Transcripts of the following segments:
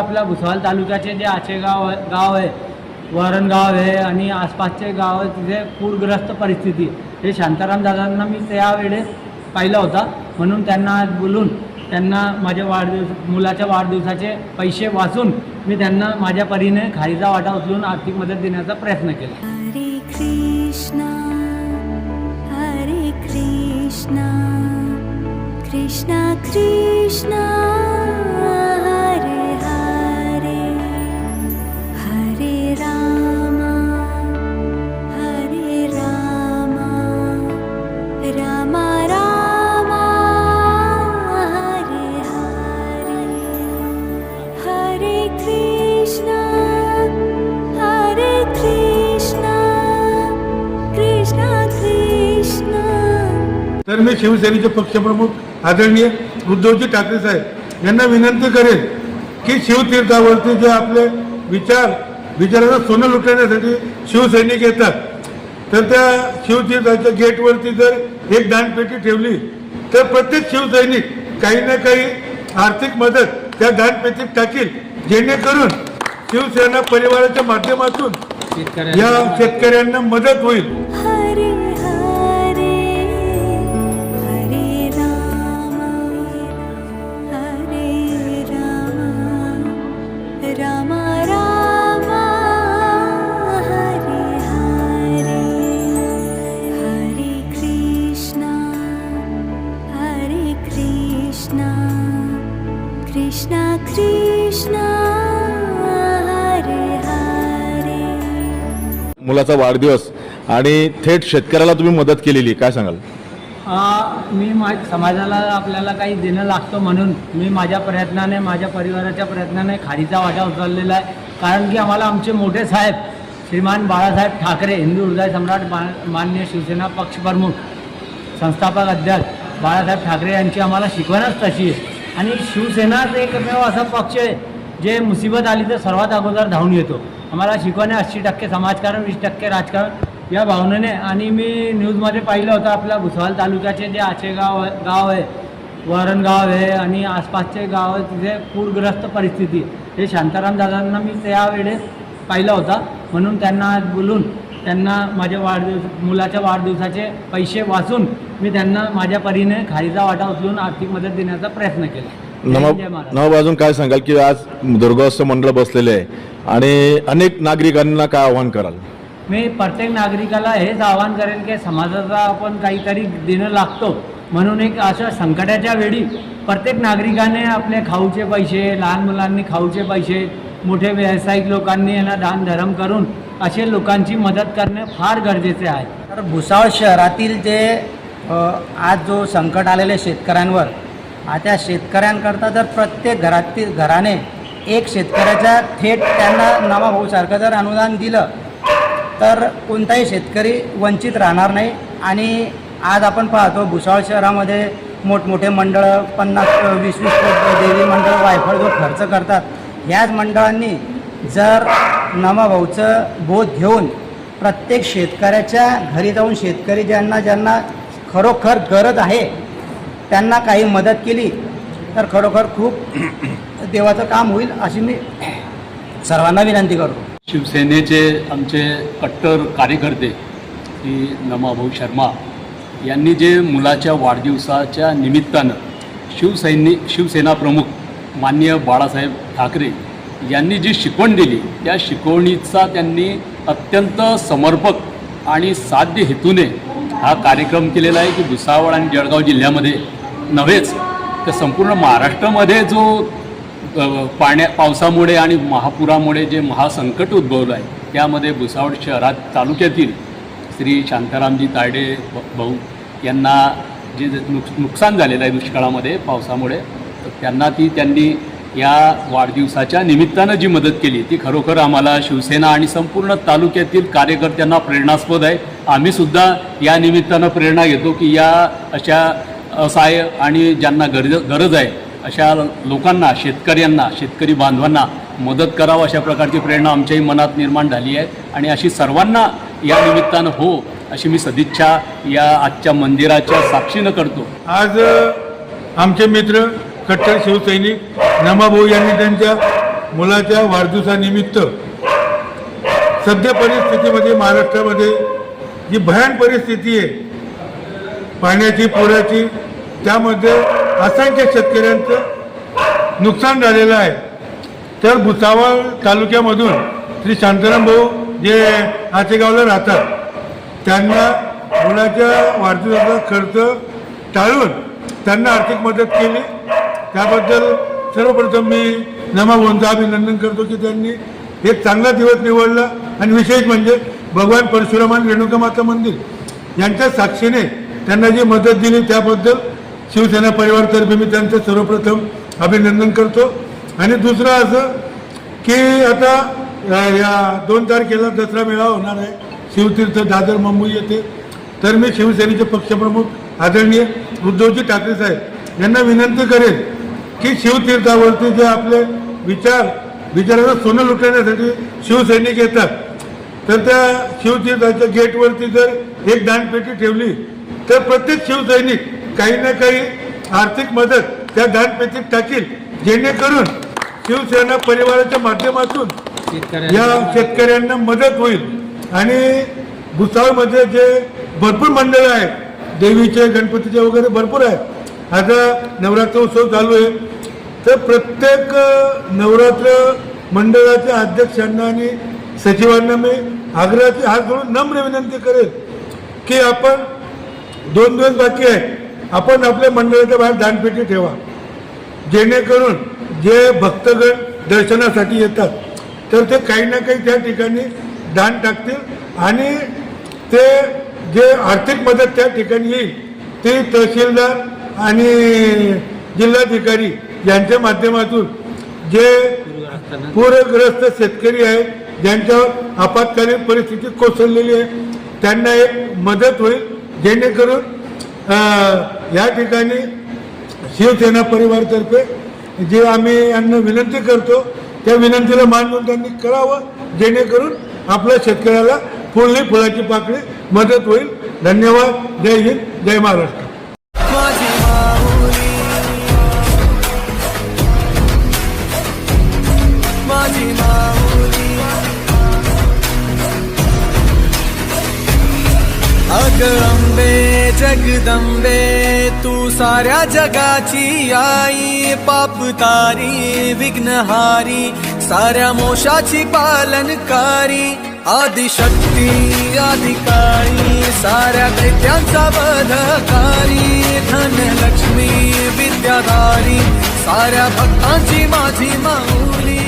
आपल्या भुसावळ तालुक्याचे जे आचेगाव गाव आहे वरणगाव आहे आणि आसपासचे गाव आहे तिथे पूरग्रस्त परिस्थिती. हे शांताराम दादांना मी त्यावेळेस पाहिला होता. म्हणून त्यांना आज बोलून त्यांना माझ्या वाढदिवस मुलाच्या वाढदिवसाचे पैसे वाचून मी त्यांना माझ्या परीने खारीचा वाटा उचलून आर्थिक मदत देण्याचा प्रयत्न केला. हरे कृष्णा हरे कृष्णा कृष्णा कृष्णा. तर मी शिवसेनेचे पक्षप्रमुख आदरणीय उद्धवजी ठाकरे साहेब यांना विनंती करेन की शिवतीर्थावरती जे आपले विचार विचाराचं सोनं लुटण्यासाठी शिवसैनिक येतात तर त्या शिवतीर्थाच्या गेटवरती जर एक दानपेटी ठेवली तर प्रत्येक शिवसैनिक काही ना काही आर्थिक मदत त्या दानपेटीत टाकील जेणेकरून शिवसेना परिवाराच्या माध्यमातून या शेतकऱ्यांना मदत होईल. मुलाचा वाढदिवस आणि थेट शेतकऱ्याला तुम्ही मदत केलेली काय सांगाल? आ, मी मा समाजाला आपल्याला काही देणं लागतं म्हणून मी माझ्या प्रयत्नाने माझ्या परिवाराच्या प्रयत्नाने खारीचा वाटा उचललेला आहे. कारण की आम्हाला आमचे मोठे साहेब श्रीमान बाळासाहेब ठाकरे हिंदू हृदय सम्राट मान्य शिवसेना पक्षप्रमुख संस्थापक अध्यक्ष बाळासाहेब ठाकरे यांची आम्हाला शिकवणच तशी आहे. आणि शिवसेनाच एकमेव असा पक्ष आहे जे मुसीबत आली तर सर्वात अगोदर धावून येतो. आम्हाला शिकवणे ऐंशी टक्के समाजकारण वीस टक्के राजकारण या भावनेने. आणि मी न्यूजमध्ये पाहिलं होतं आपल्या भुसावळ तालुक्याचे जे आचेगाव गाव आहे वरणगाव आहे आणि आसपासचे गाव आहे तिथे पूरग्रस्त परिस्थिती हे शांताराम दादांना मी त्यावेळेस पाहिला होता. म्हणून त्यांना बोलून त्यांना माझ्या वाढदिवस मुलाच्या वाढदिवसाचे पैसे वाचून मी त्यांना माझ्या परीने खारीचा वाटा उचलून आर्थिक मदत देण्याचा प्रयत्न केला. नव अजून काय सांगाल की आज दुर्गस्थ मंडळ बसलेले आहे आणि अनेक नागरिकांना काय आव्हान कराल? मी प्रत्येक नागरिकाला हेच आवाहन करेन की समाजाचा आपण काहीतरी देणं लागतो म्हणून एक अशा संकटाच्या वेळी प्रत्येक नागरिकाने आपले खाऊचे पैसे लहान मुलांनी खाऊचे पैसे मोठे व्यावसायिक लोकांनी यांना दान धर्म करून असे लोकांची मदत करणे फार गरजेचे आहे. तर भुसावळ शहरातील जे आज जो संकट आलेले शेतकऱ्यांवर त्या शेतकऱ्यांकरता जर प्रत्येक घरातील घराने एक शेतकऱ्याच्या थेट त्यांना नामाभाऊसारखं जर अनुदान दिलं तर कोणताही शेतकरी वंचित राहणार नाही. आणि आज आपण पाहतो भुसावळ शहरामध्ये मोठमोठे मंडळं पन्नास वीस वीस देवी मंडळ वायफळ जो खर्च करतात ह्याच मंडळांनी जर नमाभाऊचं बोध घेऊन प्रत्येक शेतकऱ्याच्या घरी जाऊन शेतकरी ज्यांना ज्यांना खरोखर गरज आहे. त्यांना काही मदत केली तर खरोखर खूप देवाचं काम होईल अशी मी सर्वांना विनंती करतो शिवसेनेचे आमचे कट्टर कार्यकर्ते श्री नमाभाऊ शर्मा यांनी जे मुलाच्या वाढदिवसाच्या निमित्तानं शिवसैनिक शिवसेना प्रमुख माननीय बाळासाहेब ठाकरे यांनी जी शिकवण दिली त्या शिकवणीचा त्यांनी अत्यंत समर्पक आणि साध्य हेतूने हा कार्यक्रम केलेला आहे की भुसावळ आणि जळगाव जिल्ह्यामध्ये नव्हेच तर संपूर्ण महाराष्ट्रामध्ये जो पाण्या पावसामुळे आणि महापुरामुळे जे महासंकट उद्भवलं आहे त्यामध्ये भुसावळ शहरात तालुक्यातील श्री शांतारामजी तायडे भाऊ यांना जे नुक नुकसान झालेलं आहे दुष्काळामध्ये पावसामुळे तर त्यांना ती त्यांनी या वाढदिवसाच्या निमित्तानं जी मदत केली ती खरोखर आम्हाला शिवसेना आणि संपूर्ण तालुक्यातील कार्यकर्त्यांना प्रेरणास्पद आहे. आम्हीसुद्धा या निमित्तानं प्रेरणा घेतो की या अशा असहाय्य आणि ज्यांना गरज गरज आहे अशा लोकांना शेतकऱ्यांना शेतकरी बांधवांना मदत करावं अशा प्रकारची प्रेरणा आमच्याही मनात निर्माण झाली आहे. आणि अशी सर्वांना या निमित्तानं हो अशी मी सदिच्छा या आजच्या मंदिराच्या साक्षीनं करतो. आज आमचे मित्र कट्टर शिवसैनिक नमाभाऊ यांनी त्यांच्या मुलाच्या वाढदिवसानिमित्त सध्या परिस्थितीमध्ये महाराष्ट्रामध्ये जी भयान परिस्थिती आहे पाण्याची पुराची त्यामध्ये असंख्य शेतकऱ्यांचं नुकसान झालेलं आहे. तर भुसावळ तालुक्यामधून श्री शांताराम भाऊ जे आचेगावला राहतात त्यांना मुलाच्या वाढदिवसाचा खर्च टाळून त्यांना आर्थिक मदत केली. त्याबद्दल सर्वप्रथम मी नमा अभिनंदन करतो की त्यांनी एक चांगला दिवस निवडला. आणि विशेष म्हणजे भगवान परशुराम आणि रेणुका माता मंदिर यांच्या साक्षीने त्यांना जी मदत दिली त्याबद्दल शिवसेना परिवारतर्फे मी त्यांचं सर्वप्रथम अभिनंदन करतो. आणि दुसरं असं की आता या दोन तारखेला दसरा मेळावा होणार आहे. शिवतीर्थ दादर मुंबई येथे. तर मी शिवसेनेचे पक्षप्रमुख आदरणीय उद्धवजी ठाकरे साहेब यांना विनंती करेन की शिवतीर्थावरती जे आपले विचार विचाराला सोनं लुटण्यासाठी शिवसैनिक येतात. तर त्या शिवतीर्थाच्या गेटवरती जर एक दानपेटी ठेवली तर प्रत्येक शिवसैनिक काही ना काही आर्थिक मदत त्या दानपेटीत टाकील जेणेकरून शिवसेना परिवाराच्या माध्यमातून या शेतकऱ्यांना मदत होईल. आणि भुसावळमध्ये जे भरपूर मंडळ आहेत देवीचे गणपतीचे वगैरे भरपूर आहेत. आता नवरात्र उत्सव चालू आहे. तर प्रत्येक नवरात्र मंडळाच्या अध्यक्षांना आणि सचिवांना मी आग्रहाचे हात जोडून नम्र विनंती करेल की आपण दोन दिवस बाकी आहे आपण आपल्या मंडळाच्या बाहेर दानपेटी ठेवा. जेणेकरून जे भक्तगण दर्शनासाठी येतात तर ते काही ना काही त्या ठिकाणी दान टाकतील आणि ते जे आर्थिक मदत त्या ठिकाणी येईल ते तहसीलदार आणि जिल्हाधिकारी यांच्या माध्यमातून जे पूरग्रस्त शेतकरी आहेत ज्यांच्यावर आपत्कालीन परिस्थिती कोसळलेली आहे त्यांना एक मदत होईल जेणेकरून या ठिकाणी शिवसेना परिवारतर्फे जे आम्ही यांना विनंती करतो त्या विनंतीला मान म्हणून त्यांनी करावं जेणेकरून आपल्या शेतकऱ्याला फुलली फुलाची पाकळी मदत होईल. धन्यवाद. जय हिंद. जय महाराष्ट्र. जग अंबे जगदंबे तू साऱ्या जगाची आई पाप तारी विघ्नहारी साऱ्या मोशाची पालनकारी आदिशक्ती अधिकारी साऱ्या दैत्यांचा वधकारी धनलक्ष्मी विद्याधारी साऱ्या भक्तांची माझी माऊली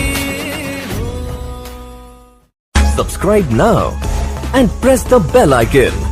Subscribe now and press the bell icon.